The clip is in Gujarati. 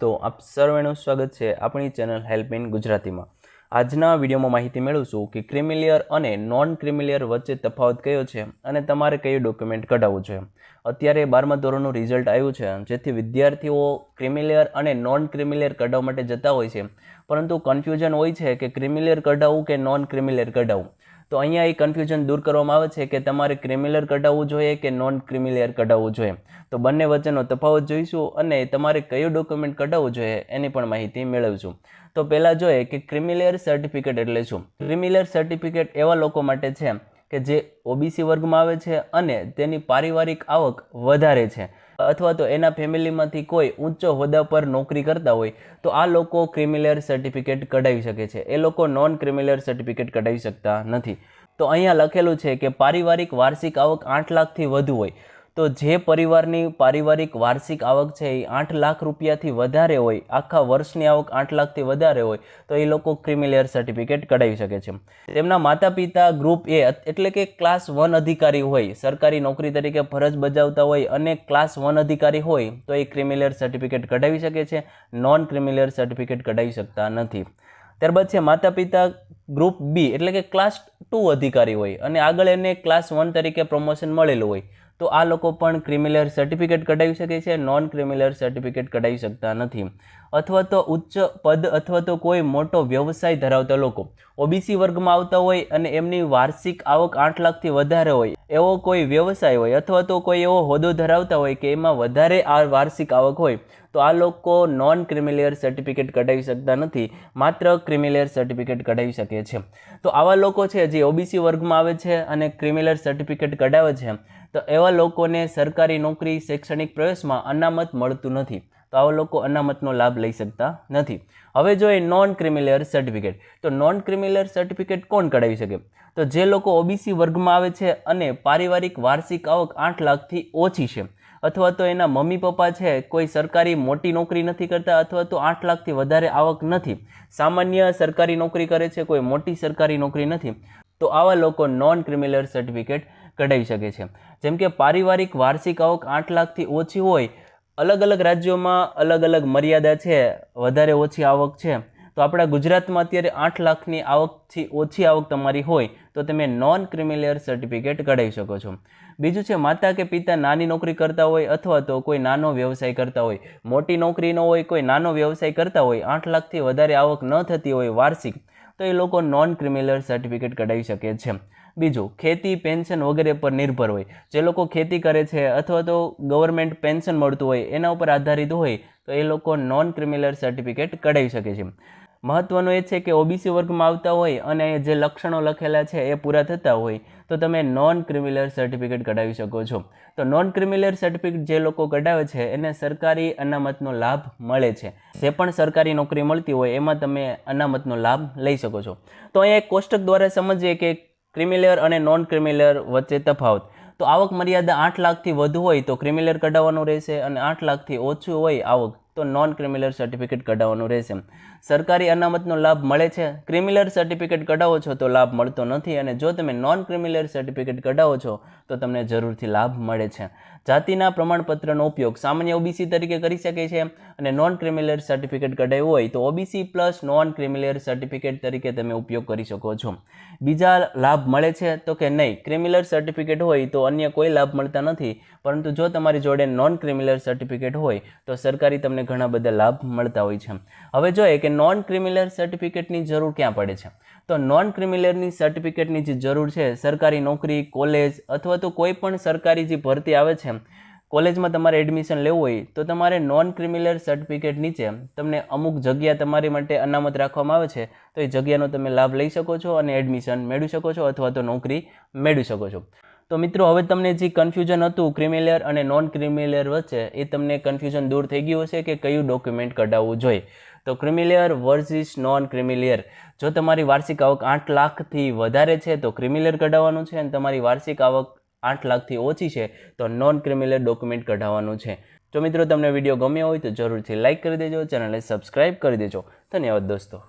દોસ્તો, આપ સર્વેનું સ્વાગત છે આપણી ચેનલ હેલ્પ ઇન ગુજરાતીમાં. આજના વિડીયોમાં માહિતી મેળવશું કે ક્રિમિલિયર અને નોન ક્રિમિલિયર વચ્ચે તફાવત કયો છે અને તમારે કયું ડોક્યુમેન્ટ કઢાવવું છે. અત્યારે બારમા ધોરણનું રિઝલ્ટ આવ્યું છે, જેથી વિદ્યાર્થીઓ ક્રિમિલિયર અને નોન ક્રિમિલિયર કઢાવવા માટે જતા હોય છે. પરંતુ કન્ફ્યુઝન હોય છે કે ક્રિમિલિયર કઢાવવું કે નોન ક્રિમિલિયર કઢાવવું તો અહીંયા એ કન્ફ્યુઝન દૂર કરવામાં આવે છે કે તમારે ક્રિમિલર કઢાવવું જોઈએ કે નોન ક્રિમિલર કઢાવવું જોઈએ? તો બંને વચ્ચેનો તફાવત જોઈશું અને તમારે કયું ડોક્યુમેન્ટ કઢાવવું જોઈએ એની પણ માહિતી મેળવશું. તો પહેલાં જોઈએ કે ક્રિમિલર સર્ટિફિકેટ એટલે શું? ક્રિમિલિયર સર્ટિફિકેટ એવા લોકો માટે છે કે જે ઓબીસી વર્ગમાં આવે છે અને તેની પારિવારિક આવક વધારે છે. અથવા તો એના ફેમિલીમાંથી કોઈ ઊંચો હોદ્દા પર નોકરી કરતા હોય, તો આ લોકો ક્રિમિલિયર સર્ટિફિકેટ કઢાવી શકે છે. એ લોકો નોન ક્રિમિલિયર સર્ટિફિકેટ કઢાવી શકતા નથી. તો અહીંયા લખેલું છે કે પારિવારિક વાર્ષિક આવક આઠ લાખથી વધુ હોય. તો જે પરિવારની પારિવારિક વાર્ષિક આવક છે એ આઠ લાખ રૂપિયાથી વધારે હોય, આખા વર્ષની આવક આઠ લાખથી વધારે હોય, તો એ લોકો ક્રિમિલિયર સર્ટિફિકેટ કઢાવી શકે છે. તેમના માતા પિતા ગ્રુપ એ એટલે કે ક્લાસ વન અધિકારી હોય, સરકારી નોકરી તરીકે ફરજ બજાવતા હોય અને ક્લાસ વન અધિકારી હોય, તો એ ક્રિમિલિયર સર્ટિફિકેટ કઢાવી શકે છે. નોન ક્રિમિલિયર સર્ટિફિકેટ કઢાવી શકતા નથી. ત્યારબાદ છે માતા પિતા ગ્રુપ બી, એટલે કે ક્લાસ ટુ અધિકારી હોય અને આગળ એને ક્લાસ વન તરીકે પ્રમોશન મળેલું હોય. તો આ લોકો પણ ક્રિમિલિયર સર્ટિફિકેટ કઢાવી શકે છે નોન ક્રિમિલિયર સર્ટિફિકેટ કઢાવી શકતા નથી. અથવા તો ઉચ્ચ પદ અથવા તો કોઈ મોટો વ્યવસાય ધરાવતા લોકો. ઓબીસી વર્ગમાં આવતા હોય અને એમની વાર્ષિક આવક આઠ લાખથી વધારે હોય, એવો કોઈ વ્યવસાય હોય અથવા તો કોઈ એવો હોદ્દો ધરાવતા હોય કે એમાં વધારે આ વાર્ષિક આવક હોય, તો આ લોકો નોન ક્રિમિલિયર સર્ટિફિકેટ કઢાવી શકતા નથી, માત્ર ક્રિમિલિયર સર્ટિફિકેટ કઢાવી શકે છે. તો આવા લોકો છે જે ઓબીસી વર્ગમાં આવે છે અને ક્રિમિલિયર સર્ટિફિકેટ કઢાવે છે તો એવા લોકોને સરકારી નોકરી, શૈક્ષણિક પ્રવેશમાં અનામત મળતું નથી. તો આવા લોકો અનામતનો લાભ લઈ શકતા નથી. હવે જો એ નોન ક્રિમિલેયર સર્ટિફિકેટ તો નોન ક્રિમિલર સર્ટિફિકેટ કોણ કઢાવી શકે? તો જે લોકો ઓબીસી વર્ગમાં આવે છે અને પારિવારિક વાર્ષિક આવક આઠ લાખથી ઓછી છે, અથવા તો એના મમ્મી પપ્પા છે, કોઈ સરકારી મોટી નોકરી નથી કરતા, અથવા તો આઠ લાખથી વધારે આવક નથી. સામાન્ય સરકારી નોકરી કરે છે, કોઈ મોટી સરકારી નોકરી નથી. તો આવા લોકો નોન ક્રિમિલિયર સર્ટિફિકેટ કઢાવી શકે છે. જેમ કે પારિવારિક વાર્ષિક આવક આઠ લાખથી ઓછી હોય, અલગ અલગ રાજ્યોમાં અલગ અલગ મર્યાદા છે, વધારે ઓછી આવક છે. તો આપણા ગુજરાતમાં અત્યારે આઠ લાખની આવકથી ઓછી આવક તમારી હોય, તો તમે નોન ક્રિમિલિયર સર્ટિફિકેટ કઢાવી શકો છો. બીજું છે, માતા કે પિતા નાની નોકરી કરતા હોય અથવા તો કોઈ નાનો વ્યવસાય કરતા હોય. મોટી નોકરી ન હોય, કોઈ નાનો વ્યવસાય કરતા હોય, આઠ લાખથી વધારે આવક ન થતી હોય વાર્ષિક, તો એ લોકો નોન ક્રિમિલિયર સર્ટિફિકેટ કઢાવી શકે છે. બીજું, ખેતી પેન્શન વગેરે પર નિર્ભર હોય. જે લોકો ખેતી કરે છે અથવા તો ગવર્મેન્ટ પેન્શન મળતું હોય, એના ઉપર આધારિત હોય, તો એ લોકો નોન ક્રિમિનલ સર્ટિફિકેટ કઢાવી શકે છે. મહત્ત્વનું એ છે કે ઓબીસી વર્ગમાં આવતા હોય અને જે લક્ષણો લખેલા છે એ પૂરા થતા હોય, તો તમે નોન ક્રિમિનલ સર્ટિફિકેટ કઢાવી શકો છો. તો નોન ક્રિમિનલ સર્ટિફિકેટ જે લોકો કઢાવે છે, એને સરકારી અનામતનો લાભ મળે છે. જે પણ સરકારી નોકરી મળતી હોય, એમાં તમે અનામતનો લાભ લઈ શકો છો. તો અહીંયા એક કોષ્ટક દ્વારા સમજીએ કે ક્રિમિલિયર અને નોન ક્રિમિલિયર વચ્ચે તફાવત. તો આવક મર્યાદા આઠ લાખથી વધુ હોય તો ક્રિમિલિયર કઢાવવાનું રહેશે અને આઠ લાખથી ઓછું હોય આવક. તો નોન ક્રિમિનલ સર્ટિફિકેટ કઢાવવાનું રહેશે. સરકારી અનામતનો લાભ મળે છે? ક્રિમિનલ સર્ટિફિકેટ કઢાવો છો તો લાભ મળતો નથી અને જો તમે નોન ક્રિમિનલ સર્ટિફિકેટ કઢાવો છો તો તમને જરૂરથી લાભ મળે છે. જાતિના પ્રમાણપત્રનો ઉપયોગ સામાન્ય ઓબીસી તરીકે કરી શકે છે અને નોન ક્રિમિનલ સર્ટિફિકેટ કઢાવ્યું હોય તો OBC plus non creamy layer certificate તરીકે તમે ઉપયોગ કરી શકો છો. બીજા લાભ મળે છે તો કે નહીં? ક્રિમિનલ સર્ટિફિકેટ હોય તો અન્ય કોઈ લાભ મળતા નથી, પરંતુ જો તમારી જોડે નોન ક્રિમિનલ સર્ટિફિકેટ હોય તો સરકારી તમને ઘણા બધા લાભ મળતા હોય છે. હવે જોઈએ કે નોન ક્રિમિનલ સર્ટિફિકેટની જરૂર ક્યાં પડે છે? તો નોન ક્રિમિલિયરની સર્ટિફિકેટની જે જરૂર છે, સરકારી નોકરી કોલેજ અથવા તો કોઈ પણ સરકારી જે ભરતી આવે છે કોલેજમાં તમારે એડમિશન લેવું હોય, તો તમારે નોન ક્રિમિનલ સર્ટિફિકેટ નીચે તમને અમુક જગ્યા તમારી માટે અનામત રાખવામાં આવે છે, તો એ જગ્યાનો તમે લાભ લઈ શકો છો અને એડમિશન મેળવી શકો છો અથવા તો નોકરી મેળવી શકો છો. તો મિત્રો, હવે તમને જે કન્ફ્યુઝન હતું ક્રિમિલિયર અને નોન ક્રિમિલિયર વચ્ચે, એ તમને કન્ફ્યુઝન દૂર થઈ ગયું હશે કે કયું ડોક્યુમેન્ટ કઢાવવું જોઈએ. તો ક્રિમિલિયર વર્સિસ નોન ક્રિમિલિયર જો તમારી વાર્ષિક આવક આઠ લાખથી વધારે છે, તો ક્રિમિલિયર કઢાવવાનું છે અને તમારી વાર્ષિક આવક આઠ લાખથી ઓછી છે, તો નોન ક્રિમિલિયર ડોક્યુમેન્ટ કઢાવવાનું છે. જો મિત્રો, તમને વીડિયો ગમ્યો હોય તો જરૂરથી લાઇક કરી દેજો, ચેનલને સબસ્ક્રાઇબ કરી દેજો. ધન્યવાદ દોસ્તો.